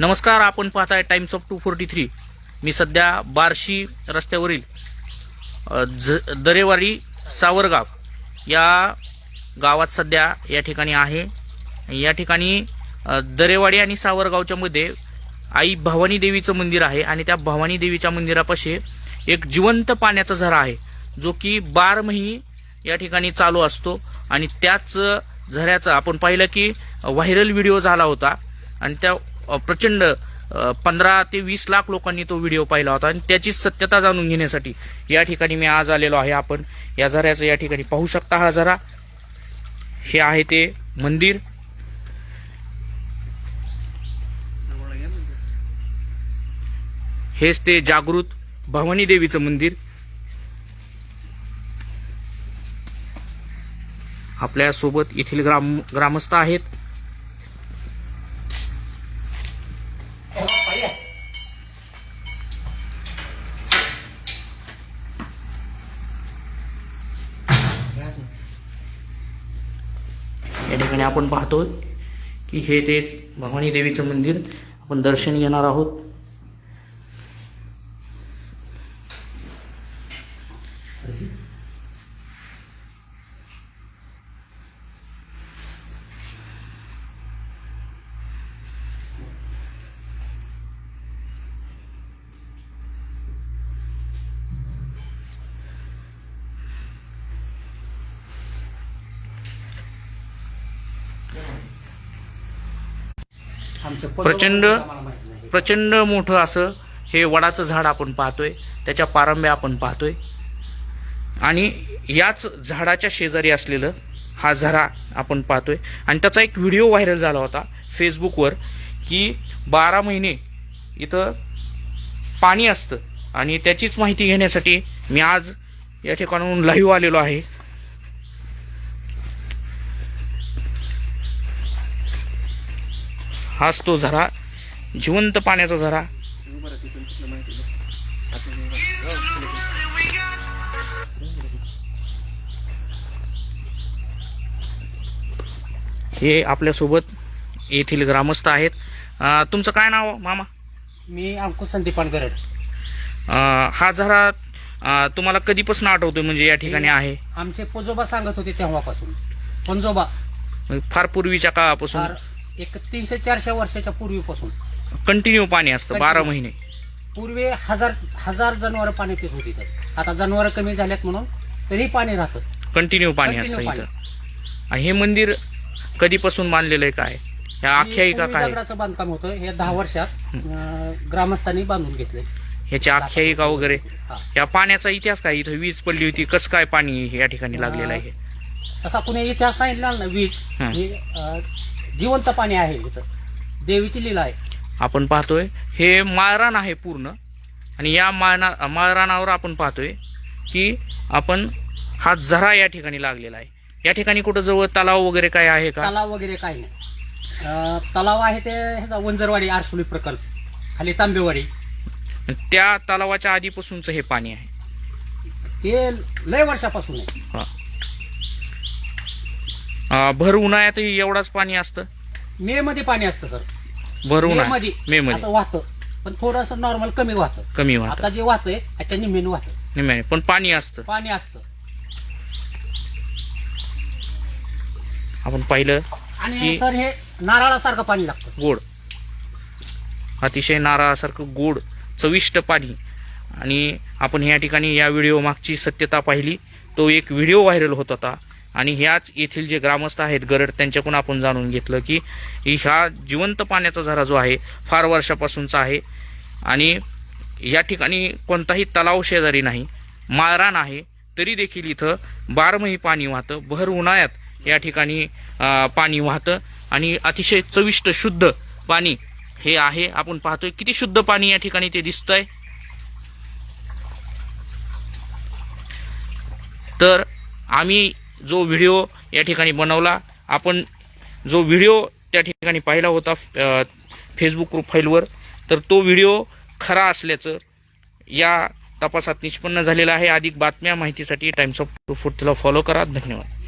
नमस्कार आपण पाहताय Times of two forty three मी सध्या बार्शी रस्त्यावरील झ ज दरेवाडी सावरगाव या गावात सध्या या ठिकाणी आहे. या ठिकाणी दरेवाडी आणि सावरगावच्या मध्ये आई भवानी देवीचं मंदिर आहे आणि त्या भवानी देवीच्या मंदिरापाशी एक जिवंत पाण्याचा झरा आहे जो की बार महिने या ठिकाणी चालू असतो. आणि त्याच झऱ्याचा आपण पाहिलं की व्हायरल व्हिडिओ झाला होता. आणि त्या प्रचंड पंधरा ते वीस लाख लोकांनी तो व्हिडिओ पाहिला होता. आणि त्याची सत्यता जाणून घेण्यासाठी या ठिकाणी मी आज आलेलो आहे आपण. या झऱ्याचं या ठिकाणी पाहू शकता हा झरा. हे आहे ते मंदिर. हेच ते जागृत भवानी देवीचं मंदिर. आपल्यासोबत येथील ग्राम ग्रामस्थ आहेत. या ठिकाणी आपण पाहतो की हे ते भवानी देवीचं मंदिर आपण दर्शन घेणार आहोत. प्रचंड-. प्रचंड मोठं असं हे वडाचं झाड आपण पाहतोय त्याच्या पारंब्या आपण पाहतोय. आणि याच झाडाच्या शेजारी असलेलं हा झरा आपण पाहतोय. आणि त्याचा एक व्हिडिओ व्हायरल झाला होता फेसबुकवर की बारा महिने इथं पाणी असतं. आणि त्याचीच माहिती घेण्यासाठी मी आज या ठिकाणाहून लाईव्ह आलेलो आहे. हाच तो झरा जिवंत पाण्याचा झरा. हे आपल्यासोबत येथील ग्रामस्थ आहेत. तुमचं काय नाव मामा? मी अंकुश संदीपान गरड. हा झरा तुम्हाला कधीपासून आठवतोय? म्हणजे या ठिकाणी आहे. आमचे पोजोबा सांगत होते तेव्हापासून. पंजोबा. फार पूर्वीच्या काळापासून. एक तीनशे चारशे वर्षाच्या पूर्वीपासून. कंटिन्यू पाणी असतं बारा महिने. पूर्वी हजार हजार जनावर पाणी पित होती तर. आता जनावर कमी झाल्यात म्हणून तरी पाणी राहतं. कंटिन्यू पाणी Continue असतं पाणी. इथं. आणि हे मंदिर कधीपासून बांधलेलं आहे काय? या आख्यायिका पूर्वी काय? दगडाचं बांधकाम होतं. हे दहा वर्षात अं, ग्रामस्थांनी बांधून घेतले ह्याची आख्यायिका वगैरे. हा. या पाण्याचा इतिहास काय? इथं वीज पडली होती. कसं काय पाणी या ठिकाणी लागलेलं आहे? तसा कुणी इतिहास सांगितला ना वीज. हं. हे, अं, जिवंत पाणी आहे इथं. देवीची लीला आहे. आपण पाहतोय हे माळरान आहे पूर्ण. आणि या माळना माळरानावर आपण पाहतोय की आपण हा झरा या ठिकाणी लागलेला आहे. या ठिकाणी कुठं जवळ तलाव वगैरे काय आहे का? तलाव वगैरे काही नाही. अं, तलाव आहे ते ह्याचा वंजरवाडी आरसोली प्रकल्प. खाली तांबेवाडी. त्या तलावाच्या आधीपासूनच हे पाणी आहे. ते लय वर्षापासून आहे. हा. अं, भर उन्हाळ्यातही एवढाच पाणी असतं? मे मध्ये पाणी असतं सर. भर मे उन्हाळ्यात मध्ये. मे असं मध्ये वाहतं. पण थोडस नॉर्मल कमी वाहतं. कमी वाहत. आता जे वाहतंय त्याच्या निम्मेनं वाहतं. निम्याने पण पाणी असतं. पाणी असतं. आपण पाहिलं आणि की- सर हे नारळासारखं पाणी लागतं. गोड. अतिशय नारळासारखं गोड चविष्ट पाणी. आणि आपण या ठिकाणी या व्हिडिओ मागची सत्यता पाहिली. तो एक व्हिडिओ व्हायरल होत होता. आणि ह्याच येथील जे ग्रामस्थ आहेत गरड त्यांच्याकडून आपण जाणून घेतलं की ह्या जिवंत पाण्याचा झरा जो आहे फार वर्षापासूनचा आहे. आणि या ठिकाणी कोणताही तलाव शेजारी नाही माळरान आहे तरी देखील इथं बारमही पाणी वाहतं भर उन्हाळ्यात या ठिकाणी पाणी वाहतं. आणि अतिशय चविष्ट शुद्ध पाणी हे आहे. आपण पाहतोय किती शुद्ध पाणी या ठिकाणी ते दिसतंय. तर आम्ही जो व्हिडिओ या ठिकाणी बनवला आपण जो व्हिडिओ त्या ठिकाणी पाहिला होता फेसबुक प्रोफाईलवर तर तो व्हिडिओ खरा असल्याचं या तपासात निष्पन्न झालेलं आहे. अधिक बातम्या माहितीसाठी टाइम्स ऑफ फोर्टीला फॉलो करा. धन्यवाद.